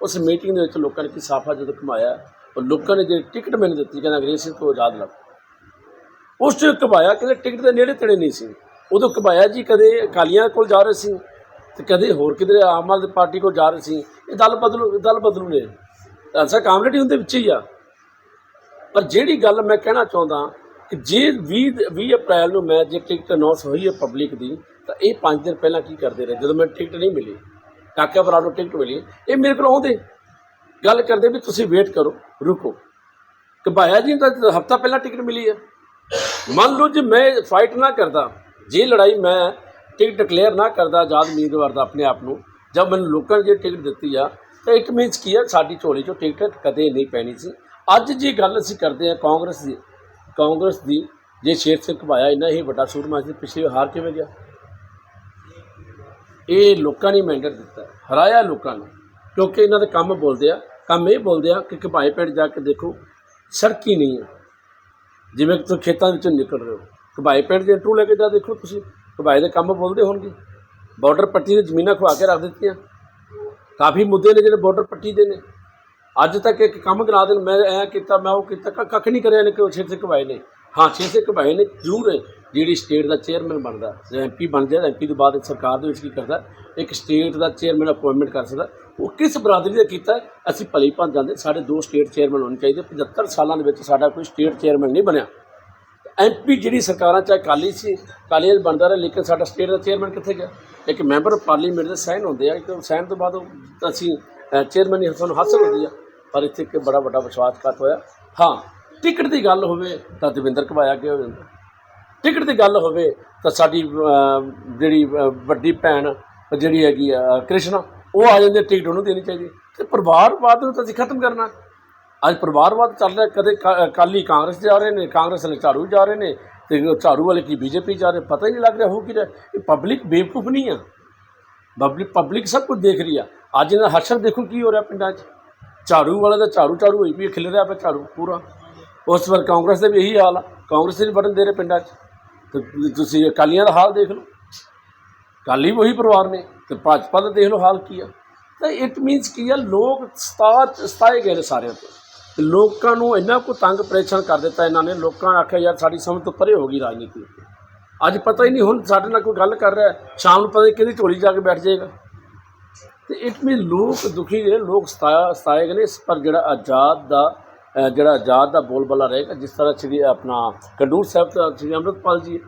ਉਸ ਮੀਟਿੰਗ ਦੇ ਵਿੱਚ ਲੋਕਾਂ ਨੇ ਕੀ ਸਾਫਾ ਜਦੋਂ ਕਮਾਇਆ ਉਹ ਲੋਕਾਂ ਨੇ ਜਿਹੜੀ ਟਿਕਟ ਮੈਨੂੰ ਦਿੱਤੀ, ਕਹਿੰਦਾ ਅੰਗਰੇਜ਼ ਸਿੰਘ ਤੋਂ ਆਜ਼ਾਦ ਲੱਗ ਉਸ ਚ ਕਮਾਇਆ ਕਹਿੰਦੇ ਟਿਕਟ ਦੇ ਨੇੜੇ ਤੇੜੇ ਨਹੀਂ ਸੀ। ਉਦੋਂ ਕਮਾਇਆ ਜੀ ਕਦੇ ਅਕਾਲੀਆਂ ਕੋਲ ਜਾ ਰਹੇ ਸੀ ਤੇ ਕਦੇ ਹੋਰ ਕਿਧਰੇ ਆਮ ਆਦਮੀ ਪਾਰਟੀ ਕੋਲ ਜਾ ਰਹੇ ਸੀ। ਇਹ ਦਲ ਬਦਲੂ ਦਲ ਬਦਲੂ ਨੇ ਐਸਾ ਕਾਮਰੇਡ ਹੁੰਦੇ ਵਿੱਚ ਹੀ ਆ। ਪਰ ਜਿਹੜੀ ਗੱਲ ਮੈਂ ਕਹਿਣਾ ਚਾਹੁੰਦਾ ਕਿ ਜੇ 20 20 ਅਪ੍ਰੈਲ ਨੂੰ ਮੈਂ ਜੇ ਟਿਕਟ ਅਨਾਉਂਸ ਹੋਈ ਹੈ ਪਬਲਿਕ ਦੀ, ਤਾਂ ਇਹ 5 ਦਿਨ ਪਹਿਲਾਂ ਕੀ ਕਰਦੇ ਰਹੇ? ਜਦੋਂ ਮੈਨੂੰ ਟਿਕਟ ਨਹੀਂ ਮਿਲੀ ਕਾਕਾ ਬਰਾੜ ਨੂੰ ਟਿਕਟ ਮਿਲੀ, ਇਹ ਮੇਰੇ ਕੋਲ ਆਉਂਦੇ। ਗੱਲ ਕਰਦੇ ਵੀ ਤੁਸੀਂ ਵੇਟ ਕਰੋ, ਰੁਕੋ। ਕਿ ਭਾਇਆ ਜੀ, ਤਾਂ ਹਫਤਾ ਪਹਿਲਾਂ ਟਿਕਟ ਮਿਲੀ ਹੈ। ਮੰਨ ਲਓ ਜੇ ਮੈਂ ਫਾਈਟ ਨਾ ਕਰਦਾ, ਜੇ ਲੜਾਈ ਮੈਂ ਟਿਕਟ ਡਿਕਲੇਅਰ ਨਾ ਕਰਦਾ ਆਜ਼ਾਦ ਉਮੀਦਵਾਰ ਦਾ ਆਪਣੇ ਆਪ ਨੂੰ ਜਦ ਮੈਨੂੰ ਲੋਕਾਂ ਨੇ ਜੇ ਟਿਕਟ ਦਿੱਤੀ ਆ, ਤਾਂ ਇੱਕ ਮੀਨਸ ਕੀ ਆ, ਸਾਡੀ ਝੋਲੀ 'ਚੋਂ ਟਿਕਟ ਕਦੇ ਨਹੀਂ ਪੈਣੀ ਸੀ। ਅੱਜ ਜੀ ਗੱਲ ਅਸੀਂ ਕਰਦੇ ਆ ਕਾਂਗਰਸ ਦੀ ਕਾਂਗਰਸ ਦੀ, ਜੇ ਸ਼ੇਰ ਸਿੰਘ ਘਬਾਇਆ ਇੰਨਾ ਇਹ ਵੱਡਾ ਸੂਰਮਾ ਸੀ ਪਿਛਲੇ ਹਾਰ ਕਿਵੇਂ ਗਿਆ? ਇਹ ਲੋਕਾਂ ਨੇ ਮੈਂਡੇਟ ਦਿੱਤਾ, ਹਰਾਇਆ ਲੋਕਾਂ ਨੇ, ਕਿਉਂਕਿ ਇਹਨਾਂ ਦੇ ਕੰਮ ਬੋਲਦੇ ਆ, ਕੰਮ ਇਹ ਬੋਲਦੇ ਆ ਕਿ ਘਬਾਏ ਪਿੰਡ ਜਾ ਕੇ ਦੇਖੋ, ਸੜਕ ਹੀ ਨਹੀਂ ਹੈ। ਜਿਵੇਂ ਕਿ ਤੁਸੀਂ ਖੇਤਾਂ ਵਿੱਚੋਂ ਨਿਕਲ ਰਹੇ ਹੋ। ਘਬਾਏ ਪਿੰਡ ਦੇ ਇੰਟਰਵਿਊ ਲੈ ਕੇ ਜਾ ਦੇਖੋ ਤੁਸੀਂ ਘਬਾਏ ਦੇ ਕੰਮ ਬੋਲਦੇ ਹੋਣਗੇ। ਬਾਰਡਰ ਪੱਟੀ ਦੇ ਜ਼ਮੀਨਾਂ ਖਵਾ ਕੇ ਰੱਖ ਦਿੱਤੀਆਂ। ਕਾਫੀ ਮੁੱਦੇ ਨੇ ਜਿਹੜੇ ਬਾਰਡਰ ਪੱਟੀ ਦੇ ਨੇ। ਅੱਜ ਤੱਕ ਇੱਕ ਕੰਮ ਕਰਾ ਦੇਣ, ਮੈਂ ਐ ਕੀਤਾ, ਮੈਂ ਉਹ ਕੀਤਾ ਕੱਖ ਨਹੀਂ ਕਰਿਆ ਨੇ ਕਿ ਉਹ ਛੇ ਸੇ ਘਬਾਏ ਨੇ। ਹਾਂ ਛੇ ਸੇ ਘਬਾਏ ਨੇ, ਜ਼ਰੂਰ ਹੈ ਜਿਹੜੀ ਸਟੇਟ ਦਾ ਚੇਅਰਮੈਨ ਬਣਦਾ, ਜਾਂ ਐਮਪੀ ਬਣ ਜਾਏ ਐਮਪੀ ਤੋਂ ਬਾਅਦ ਸਰਕਾਰ ਦੇ ਵਿੱਚ ਕੀ ਕਰਦਾ, ਇੱਕ ਸਟੇਟ ਦਾ ਚੇਅਰਮੈਨ ਅਪਾਇੰਟਮੈਂਟ ਕਰ ਸਕਦਾ। ਉਹ ਕਿਸ ਬਰਾਦਰੀ ਦਾ ਕੀਤਾ, ਅਸੀਂ ਭਲੀ ਭਾਂਤ ਜਾਂਦੇ। ਸਾਡੇ ਦੋ ਸਟੇਟ ਚੇਅਰਮੈਨ ਹੋਣੇ ਚਾਹੀਦੇ। 75 ਸਾਲਾਂ ਦੇ ਵਿੱਚ ਸਾਡਾ ਕੋਈ ਸਟੇਟ ਚੇਅਰਮੈਨ ਨਹੀਂ ਬਣਿਆ। ਐਮਪੀ ਜਿਹੜੀ ਸਰਕਾਰਾਂ, ਚਾਹੇ ਕਾਲੀ ਸੀ ਕਾਲੀ ਬਣਦਾ ਰਿਹਾ, ਲੇਕਿਨ ਸਾਡਾ ਸਟੇਟ ਦਾ ਚੇਅਰਮੈਨ ਕਿੱਥੇ ਗਿਆ? ਇੱਕ ਮੈਂਬਰ ਪਾਰਲੀਮੈਂਟ ਦੇ ਸਾਈਨ ਹੁੰਦੇ ਆ। ਕਿ ਸਾਈਨ ਤੋਂ ਬਾਅਦ ਉਹ ਅਸੀਂ ਚੇਅਰਮੈਨ ਹੀ ਸਾਨੂੰ ਹਾਸਲ ਹੁੰਦੀ ਆ। ਪਰ ਇੱਥੇ ਇੱਕ ਬੜਾ ਵੱਡਾ ਵਿਸ਼ਵਾਸਘਾਤ ਹੋਇਆ। ਹਾਂ ਟਿਕਟ ਦੀ ਗੱਲ ਹੋਵੇ ਤਾਂ ਦਵਿੰਦਰ ਘਬਾਇਆ ਅੱਗੇ ਹੋ ਜਾਂਦਾ ਟਿਕਟ ਦੀ ਗੱਲ ਹੋਵੇ ਤਾਂ ਸਾਡੀ ਜਿਹੜੀ ਵੱਡੀ ਭੈਣ ਜਿਹੜੀ ਹੈਗੀ ਆ, ਕ੍ਰਿਸ਼ਨਾ ਉਹ ਆ ਜਾਂਦੇ ਟਿਕਟ ਉਹਨੂੰ ਦੇਣੀ ਚਾਹੀਦੀ ਤੇ ਪਰਿਵਾਰਵਾਦ ਨੂੰ ਤਾਂ ਅਸੀਂ ਖਤਮ ਕਰਨਾ। ਅੱਜ ਪਰਿਵਾਰਵਾਦ ਚੱਲ ਰਿਹਾ, ਕਦੇ ਕਾ- ਅਕਾਲੀ ਕਾਂਗਰਸ ਜਾ ਰਹੇ ਨੇ, ਕਾਂਗਰਸ ਵਾਲੇ ਝਾੜੂ ਜਾ ਰਹੇ ਨੇ, ਤੇ ਝਾੜੂ ਵਾਲੇ ਕੀ ਬੀਜੇਪੀ ਜਾ ਰਹੇ, ਪਤਾ ਹੀ ਨਹੀਂ ਲੱਗ ਰਿਹਾ ਹੋ ਕੀ ਰਿਹਾ ਇਹ ਪਬਲਿਕ ਬੇਵਕੂਫ ਨਹੀਂ ਆ। ਪਬਲਿਕ ਪਬਲਿਕ ਸਭ ਕੁਝ ਦੇਖ ਰਹੀ ਆ। ਅੱਜ ਇਹਨਾਂ ਹਰਸ਼ਰ ਦੇਖੋ ਕੀ ਹੋ ਰਿਹਾ ਪਿੰਡਾਂ 'ਚ। ਝਾੜੂ ਵਾਲੇ ਦਾ ਝਾੜੂ ਝਾੜੂ ਹੋਈ ਵੀ ਖਿਲ ਰਿਹਾ ਪਿਆ ਝਾੜੂ ਪੂਰਾ। ਉਸ ਵਾਰ ਕਾਂਗਰਸ ਦੇ ਵੀ ਇਹੀ ਹਾਲ ਆ। ਕਾਂਗਰਸ ਦੇ ਵੀ ਦੇ ਰਹੇ ਪਿੰਡਾਂ 'ਚ। ਤੇ ਤੁਸੀਂ ਅਕਾਲੀਆਂ ਦਾ ਹਾਲ ਦੇਖ ਲਓ। ਅਕਾਲੀ ਵੀ ਉਹੀ ਪਰਿਵਾਰ ਨੇ, ਤੇ ਭਾਜਪਾ ਦਾ ਦੇਖ ਲਓ ਹਾਲ ਕੀ ਆ। ਤਾਂ ਇਟ ਮੀਨਸ ਕੀ ਆ, ਲੋਕ ਸਤਾ ਸਤਾਏ ਗਏ ਨੇ ਸਾਰਿਆਂ ਤੋਂ। ਤੇ ਲੋਕਾਂ ਨੂੰ ਇੰਨਾ ਕੋ ਤੰਗ ਪਰੇਸ਼ਾਨ ਕਰ ਦਿੱਤਾ ਇਹਨਾਂ ਨੇ, ਲੋਕਾਂ ਆਖਿਆ, ਯਾਰ ਸਾਡੀ ਸਮਝ ਤੋਂ ਪਰੇ ਹੋ ਗਈ ਰਾਜਨੀਤੀ ਅੱਜ ਪਤਾ ਹੀ ਨਹੀਂ ਹੁਣ ਸਾਡੇ ਨਾਲ ਕੋਈ ਗੱਲ ਕਰ ਰਿਹਾ ਸ਼ਾਮ ਨੂੰ ਪਤਾ ਨਹੀਂ ਕਿਹਦੀ ਝੋਲੀ ਜਾ ਕੇ ਬੈਠ ਜਾਏਗਾ। ਤੇ ਇਟ ਮੀਨ ਲੋਕ ਦੁਖੀ ਨੇ ਲੋਕ ਸਤਾਇਆ ਸਤਾਏ ਗਏ ਨੇ, ਇਸ ਪਰ ਜਿਹੜਾ ਆਜ਼ਾਦ ਦਾ ਜਿਹੜਾ ਆਜ਼ਾਦ ਦਾ ਬੋਲਬਾਲਾ ਰਹੇਗਾ, ਜਿਸ ਤਰ੍ਹਾਂ ਸ਼੍ਰੀ, ਆਪਣਾ ਕੰਡੂਰ ਸਾਹਿਬ ਤੋਂ ਸ਼੍ਰੀ ਅੰਮ੍ਰਿਤਪਾਲ ਜੀ,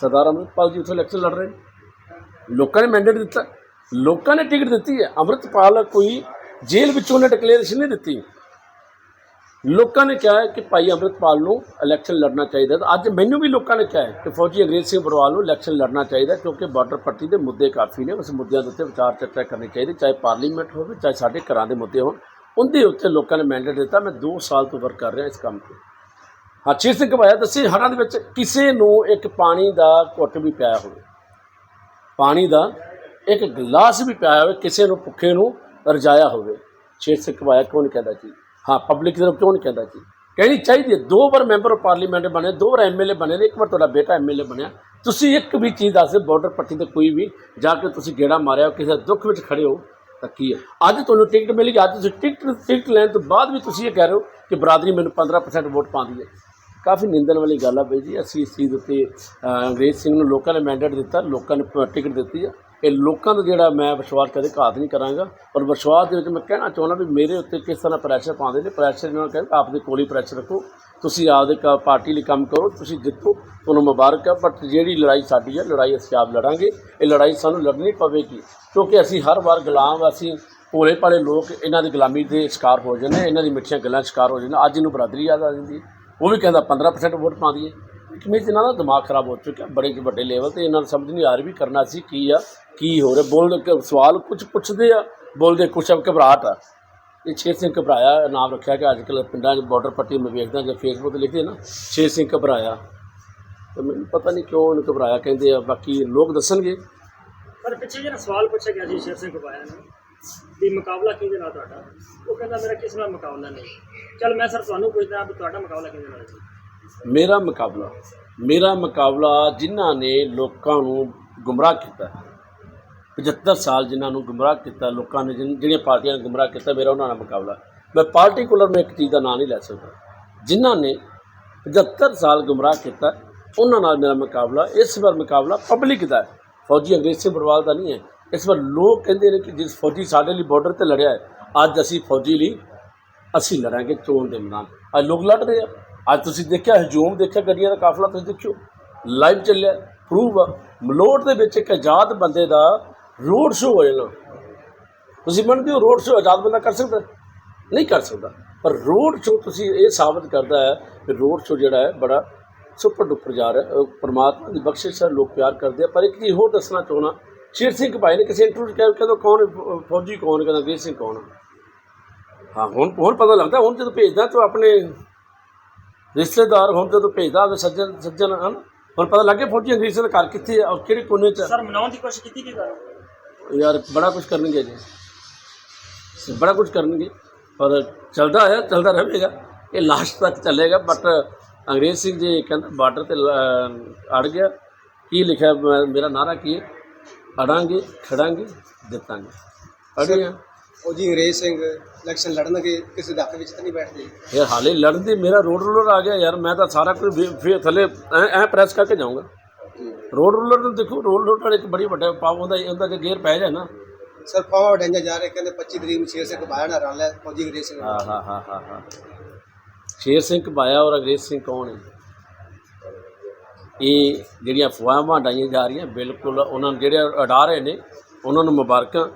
ਸਰਦਾਰ ਅੰਮ੍ਰਿਤਪਾਲ ਜੀ ਉੱਥੇ ਇਲੈਕਸ਼ਨ ਲੜ ਰਹੇ ਨੇ। ਲੋਕਾਂ ਨੇ ਮੈਂਡੇਟ ਦਿੱਤਾ। ਲੋਕਾਂ ਨੇ ਟਿਕਟ ਦਿੱਤੀ ਹੈ। ਅੰਮ੍ਰਿਤਪਾਲ ਕੋਈ ਜੇਲ੍ਹ ਵਿੱਚੋਂ ਨੇ ਡਿਕਲੇਰੇਸ਼ਨ ਨਹੀਂ ਦਿੱਤੀ। ਲੋਕਾਂ ਨੇ ਕਿਹਾ ਕਿ ਭਾਈ ਅੰਮ੍ਰਿਤਪਾਲ ਨੂੰ ਇਲੈਕਸ਼ਨ ਲੜਨਾ ਚਾਹੀਦਾ ਤਾਂ ਅੱਜ ਮੈਨੂੰ ਵੀ ਲੋਕਾਂ ਨੇ ਕਿਹਾ ਕਿ ਫੌਜੀ ਅੰਗਰੇਜ਼ ਸਿੰਘ ਬਰਵਾਲ ਨੂੰ ਇਲੈਕਸ਼ਨ ਲੜਨਾ ਚਾਹੀਦਾ ਕਿਉਂਕਿ ਬਾਰਡਰ ਪੱਟੀ ਦੇ ਮੁੱਦੇ ਕਾਫੀ ਨੇ। ਉਸ ਮੁੱਦਿਆਂ ਦੇ ਉੱਤੇ ਵਿਚਾਰ ਚਰਚਾ ਕਰਨੀ ਚਾਹੀਦੀ ਚਾਹੇ ਪਾਰਲੀਮੈਂਟ ਹੋਵੇ, ਚਾਹੇ ਸਾਡੇ ਘਰਾਂ ਦੇ ਮੁੱਦੇ ਹੋਣ। ਉਹਦੇ ਉੱਤੇ ਲੋਕਾਂ ਨੇ ਮੈਂਡੇਟ ਦਿੱਤਾ। ਮੈਂ 2 ਸਾਲ ਤੋਂ ਵਰਕ ਕਰ ਰਿਹਾ ਇਸ ਕੰਮ ਤੇ। ਹਾਂ ਚੀਰ ਸਿੰਘ ਭਾਇਆ ਦੱਸੀ ਹੜ੍ਹਾਂ ਦੇ ਵਿੱਚ ਕਿਸੇ ਨੂੰ ਇੱਕ ਪਾਣੀ ਦਾ ਘੁੱਟ ਵੀ ਪਿਆ ਹੋਵੇ। ਪਾਣੀ ਦਾ ਇੱਕ ਗਲਾਸ ਵੀ ਪਿਆ ਹੋਵੇ, ਕਿਸੇ ਨੂੰ ਭੁੱਖੇ ਨੂੰ ਰਜਾਇਆ ਹੋਵੇ। ਛੇ ਸਿੱਖ ਕਵਾਇਆ, ਕਿਉਂ ਨਹੀਂ ਕਹਿੰਦਾ ਜੀ? ਹਾਂ ਪਬਲਿਕ ਦੇ ਕਿਉਂ ਨਹੀਂ ਕਹਿੰਦਾ ਜੀ? ਕਹਿਣੀ ਚਾਹੀਦੀ ਹੈ, ਦੋ ਵਾਰ ਮੈਂਬਰ ਆਫ ਪਾਰਲੀਮੈਂਟ ਬਣੇ, ਦੋ ਵਾਰ ਐਮਐਲਏ ਬਣੇ ਨੇ, ਇੱਕ ਵਾਰ ਤੁਹਾਡਾ ਬੇਟਾ ਐਮਐਲਏ ਬਣਿਆ। ਤੁਸੀਂ ਇੱਕ ਵੀ ਚੀਜ਼ ਦੱਸ ਬਾਰਡਰ ਪੱਟੀ ਤੇ ਕੋਈ ਵੀ, ਜਾ ਕੇ ਤੁਸੀਂ ਗੇੜਾ ਮਾਰਿਆ, ਕਿਸੇ ਦੁੱਖ ਵਿੱਚ ਖੜੇ ਹੋ, ਤਾਂ ਕੀ ਹੈ? ਅੱਜ ਤੁਹਾਨੂੰ ਟਿਕਟ ਮਿਲੀ, ਅੱਜ ਤੁਸੀਂ ਟਿਕਟ ਟਿਕਟ ਲੈਣ ਤੋਂ ਬਾਅਦ ਵੀ ਤੁਸੀਂ ਇਹ ਕਹਿ ਰਹੇ ਹੋ ਕਿ ਬਰਾਦਰੀ ਮੈਨੂੰ 15% ਵੋਟ ਪਾਉਂਦੀ ਹੈ। ਕਾਫੀ ਨਿੰਦਣ ਵਾਲੀ ਗੱਲ ਆ ਬਈ ਜੀ। ਅਸੀਂ ਇਸ ਚੀਜ਼ ਉੱਤੇ ਅੰਗਰੇਜ਼ ਸਿੰਘ ਨੂੰ ਲੋਕਾਂ ਨੇ ਮੈਂਡੇਟ ਦਿੱਤਾ ਲੋਕਾਂ ਨੇ ਟਿਕਟ ਦਿੱਤੀ ਆ। ਇਹ ਲੋਕਾਂ ਦਾ ਜਿਹੜਾ ਮੈਂ ਵਿਸ਼ਵਾਸ ਕਦੇ ਘਾਤ ਨਹੀਂ ਕਰਾਂਗਾ। ਔਰ ਵਿਸ਼ਵਾਸ ਦੇ ਵਿੱਚ ਮੈਂ ਕਹਿਣਾ ਚਾਹੁੰਦਾ ਵੀ ਮੇਰੇ ਉੱਤੇ ਕਿਸ ਤਰ੍ਹਾਂ ਪ੍ਰੈਸ਼ਰ ਪਾਉਂਦੇ ਨੇ ਪ੍ਰੈਸ਼ਰ ਨਾਲ ਨੂੰ ਆਪਦੇ ਕੋਲ ਹੀ ਪ੍ਰੈਸ਼ਰ ਰੱਖੋ। ਤੁਸੀਂ ਆਪਦੇ ਕ- ਪਾਰਟੀ ਲਈ ਕੰਮ ਕਰੋ ਤੁਸੀਂ ਜਿੱਤੋ ਤੁਹਾਨੂੰ ਮੁਬਾਰਕ ਹੈ ਬਟ ਜਿਹੜੀ ਲੜਾਈ ਸਾਡੀ ਹੈ ਲੜਾਈ ਅਸੀਂ ਆਪ ਲੜਾਂਗੇ। ਇਹ ਲੜਾਈ ਸਾਨੂੰ ਲੜਨੀ ਪਵੇਗੀ। ਕਿਉਂਕਿ ਅਸੀਂ ਹਰ ਵਾਰ ਗੁਲਾਮ ਅਸੀਂ ਭੋਲੇ ਭਾਲੇ ਲੋਕ ਇਹਨਾਂ ਦੀ ਗੁਲਾਮੀ ਦੇ ਸ਼ਿਕਾਰ ਹੋ ਜਾਂਦੇ ਹਾਂ, ਇਹਨਾਂ ਦੀ ਮਿੱਠੀਆਂ ਗੱਲਾਂ ਸ਼ਿਕਾਰ ਹੋ ਜਾਂਦੇ ਅੱਜ ਇਹਨੂੰ ਬਰਾਦਰੀ ਯਾਦ ਆ ਜਾਂਦੀ ਹੈ। ਉਹ ਵੀ ਕਹਿੰਦਾ 15% ਵੋਟ ਪਾ ਦਈਏ। ਇੱਕ ਮਿੰਟ ਇਹਨਾਂ ਦਾ ਦਿਮਾਗ ਖਰਾਬ ਹੋ ਚੁੱਕਿਆ, ਬੜੇ ਵੱਡੇ ਲੈਵਲ ਤੇ ਇਹਨਾਂ ਨੂੰ ਸਮਝ ਨਹੀਂ ਆ ਰਹੀ ਵੀ ਕਰਨਾ ਸੀ, ਕੀ ਆ, ਕੀ ਹੋ ਰਿਹਾ। ਬੋਲ ਸਵਾਲ ਕੁਝ ਪੁੱਛਦੇ ਆ, ਬੋਲਦੇ ਕੁਛ ਆ, ਘਬਰਾਹਟ ਆ। ਇਹ ਛੇ ਸਿੰਘ ਘਬਰਾਇਆ, ਨਾਮ ਰੱਖਿਆ ਕਿ ਅੱਜ ਕੱਲ੍ਹ ਪਿੰਡਾਂ 'ਚ ਬਾਰਡਰ ਪੱਟੀ ਮੈਂ ਵੇਖਦਾ ਜੇ ਫੇਸਬੁੱਕ ਤੇ ਲਿਖਦੇ ਨਾ, ਛੇ ਸਿੰਘ ਘਬਰਾਇਆ। ਤੇ ਮੈਨੂੰ ਪਤਾ ਨਹੀਂ ਕਿਉਂ ਉਹਨੂੰ ਘਬਰਾਇਆ, ਕਹਿੰਦੇ ਆ ਬਾਕੀ ਲੋਕ ਦੱਸਣਗੇ। ਪਰ ਪਿੱਛੇ ਜਿਹੜਾ ਸਵਾਲ ਪੁੱਛਿਆ ਗਿਆ ਸੀ ਸ਼ੇਰ ਸਿੰਘ ਕਬਾਇਆ ਨੂੰ। ਵੀ ਮੁਕਾਬਲਾ ਕਿਹਦੇ ਨਾਲ ਤੁਹਾਡਾ? ਉਹ ਕਹਿੰਦਾ, ਮੇਰਾ ਕਿਸੇ ਨਾਲ ਮੁਕਾਬਲਾ ਨਹੀਂ। ਚਲ ਮੈਂ ਸਰ ਤੁਹਾਨੂੰ ਪੁੱਛਦਾ ਵੀ ਤੁਹਾਡਾ ਮੁਕਾਬਲਾ ਕਿਹਦੇ ਨਾਲ ਸੀ? ਮੇਰਾ ਮੁਕਾਬਲਾ? ਮੇਰਾ ਮੁਕਾਬਲਾ ਜਿਨ੍ਹਾਂ ਨੇ ਲੋਕਾਂ ਨੂੰ ਗੁੰਮਰਾਹ ਕੀਤਾ। 75 ਸਾਲ ਜਿਨ੍ਹਾਂ ਨੂੰ ਗੁੰਮਰਾਹ ਕੀਤਾ, ਲੋਕਾਂ ਨੇ ਜਿਨ- ਜਿਹੜੀਆਂ ਪਾਰਟੀਆਂ ਨੇ ਗੁੰਮਰਾਹ ਕੀਤਾ, ਮੇਰਾ ਉਹਨਾਂ ਨਾਲ ਮੁਕਾਬਲਾ। ਮੈਂ ਪਾਰਟਿਕੂਲਰ ਨੂੰ ਇੱਕ ਚੀਜ਼ ਦਾ ਨਾਂ ਨਹੀਂ ਲੈ ਸਕਦਾ। ਜਿਨ੍ਹਾਂ ਨੇ 75 ਸਾਲ ਗੁੰਮਰਾਹ ਕੀਤਾ, ਉਹਨਾਂ ਨਾਲ ਮੇਰਾ ਮੁਕਾਬਲਾ, ਇਸ ਵਾਰ ਮੁਕਾਬਲਾ ਪਬਲਿਕ ਦਾ ਫੌਜੀ ਅੰਗਰੇਜ਼ ਸਿੰਘ ਬਰਵਾਲ ਦਾ ਨਹੀਂ ਹੈ। ਇਸ ਵਾਰ ਲੋਕ ਕਹਿੰਦੇ ਨੇ ਕਿ ਜਿਸ ਫੌਜੀ ਸਾਡੇ ਲਈ ਬਾਰਡਰ ਤੇ ਲੜਿਆ ਹੈ, ਅੱਜ ਅਸੀਂ ਫੌਜੀ ਲਈ, ਅਸੀਂ ਲੜਾਂਗੇ ਚੋਣ ਦੇ ਮੈਦਾਨ ਅੱਜ ਲੋਕ ਲੜ ਰਹੇ ਆ। ਅੱਜ ਤੁਸੀਂ ਦੇਖਿਆ, ਹਜੂਮ ਦੇਖਿਆ, ਗੱਡੀਆਂ ਦਾ ਕਾਫਲਾ ਤੁਸੀਂ ਦੇਖਿਓ। ਲਾਈਵ ਚੱਲਿਆ ਪ੍ਰੂਵ ਆ। ਮਲੋਟ ਦੇ ਵਿੱਚ ਇੱਕ ਆਜ਼ਾਦ ਬੰਦੇ ਦਾ ਰੋਡ ਸ਼ੋਅ ਹੋਇਆ ਨਾ ਤੁਸੀਂ ਮੰਨਦੇ ਹੋ ਰੋਡ ਸ਼ੋਅ ਆਜ਼ਾਦ ਬੰਦਾ ਕਰ ਸਕਦਾ? ਨਹੀਂ ਕਰ ਸਕਦਾ। ਪਰ ਰੋਡ ਸ਼ੋਅ ਤੁਸੀਂ ਇਹ ਸਾਬਤ ਕਰਦਾ ਹੈ ਕਿ ਰੋਡ ਸ਼ੋਅ ਜਿਹੜਾ ਹੈ, ਬੜਾ ਸੁਪਰ ਡੁਪਰ ਜਾ ਰਿਹਾ ਪਰਮਾਤਮਾ ਦੀ ਬਖਸ਼ਿਸ਼ ਹੈ, ਲੋਕ ਪਿਆਰ ਕਰਦੇ ਆ। ਪਰ ਇੱਕ ਚੀਜ਼ ਹੋਰ ਦੱਸਣਾ ਚਾਹਣਾ ਸ਼ੇਰ ਸਿੰਘ ਭਾਈ ਨੇ ਕਿਸੇ ਇੰਟਰਵਿਊ 'ਚ ਕਿਹਾ ਕਹਿੰਦਾ ਕੌਣ ਫੌਜੀ ਕੌਣ? ਕਹਿੰਦਾ ਵੀਰ ਸਿੰਘ ਕੌਣ ਹੈ? ਹੁਣ ਹੁਣ ਪਤਾ ਲੱਗਦਾ ਹੁਣ ਜਦੋਂ ਭੇਜਦਾ ਤਾਂ ਆਪਣੇ ਰਿਸ਼ਤੇਦਾਰ ਹੁਣ ਜਦੋਂ ਭੇਜਦਾ ਹੋਵੇ ਸੱਜਣ ਸੱਜਣ ਹਨ ਹੁਣ ਪਤਾ ਲੱਗੇ ਫੌਜੀ ਅੰਗਰੇਜ਼ਾਂ ਦਾ ਘਰ ਕਿੱਥੇ ਹੈ ਔਰ ਕਿਹੜੇ ਕੋਨੇ 'ਚ। ਸਰ ਮਨਾਉਣ ਦੀ ਕੋਸ਼ਿਸ਼ ਕੀਤੀ ਕੀ ਕਰ ਯਾਰ ਬੜਾ ਕੁਝ ਕਰਨਗੇ ਜੀ ਬੜਾ ਕੁਝ ਕਰਨਗੇ ਪਰ ਚੱਲਦਾ ਹੈ ਚੱਲਦਾ ਰਹੇਗਾ ਇਹ ਲਾਸਟ ਤੱਕ ਚੱਲੇਗਾ ਬਟ ਅੰਗਰੇਜ਼ ਸਿੰਘ ਜੀ ਕਹਿੰਦਾ ਬਾਰਡਰ ਤੇ ਅੜ ਗਿਆ ਕੀ ਲਿਖਿਆ ਮੇਰਾ ਨਾਰਾ ਕੀ ਹੈ ਅੜਾਂਗੇ ਖੜਾਂਗੇ ਜਿੱਤਾਂਗੇ। ਅੜੇ ਆ। ਫੌਜੀ ਅੰਗਰੇਜ਼ ਸਿੰਘ ਇਲੈਕਸ਼ਨ ਲੜਨਗੇ ਕਿਸੇ ਹੱਕ ਵਿੱਚ ਤਾਂ ਨਹੀਂ ਬੈਠਦੇ? ਯਾਰ ਹਾਲੇ ਲੜਨ ਦੀ ਮੇਰਾ ਰੋਡ ਰੂਲਰ ਆ ਗਿਆ ਯਾਰ ਮੈਂ ਤਾਂ ਸਾਰਾ ਕੁਝ ਫਿਰ ਥੱਲੇ ਐ ਪ੍ਰੈਸ ਕਰਕੇ ਜਾਊਂਗਾ। ਰੋਡ ਰੂਲਰ ਨੂੰ ਦੇਖੋ ਰੋਡ ਰੂਲਰ ਇੱਕ ਬੜੀ ਵੱਡਾ ਪਾਵ ਹੁੰਦਾ ਉਹਦਾ ਜੇ ਗੇਅਰ ਪੈ ਜਾਏ ਨਾ। ਸਰ ਫਾਵਾ ਵਡਾਈਆਂ ਜਾ ਰਹੇ ਕਹਿੰਦੇ 25 ਤਰੀਕ ਨੂੰ ਸ਼ੇਰ ਸਿੰਘ ਘਬਾਇਆ ਨਾਲ ਰਲ ਹੈ ਫੌਜੀ ਅੰਗਰੇਜ਼ ਸਿੰਘ ਹਾਂ ਹਾਂ ਹਾਂ ਹਾਂ ਹਾਂ। ਸ਼ੇਰ ਸਿੰਘ ਘਬਾਇਆ ਔਰ ਅੰਗਰੇਜ਼ ਸਿੰਘ ਕੌਣ ਹੈ? ਇਹ ਜਿਹੜੀਆਂ ਅਫਵਾਹਾਂ ਡਾਈਆਂ ਜਾ ਰਹੀਆਂ, ਬਿਲਕੁਲ ਉਹਨਾਂ ਨੂੰ ਜਿਹੜੇ ਉਡਾ ਰਹੇ ਨੇ, ਉਹਨਾਂ ਨੂੰ ਮੁਬਾਰਕਾਂ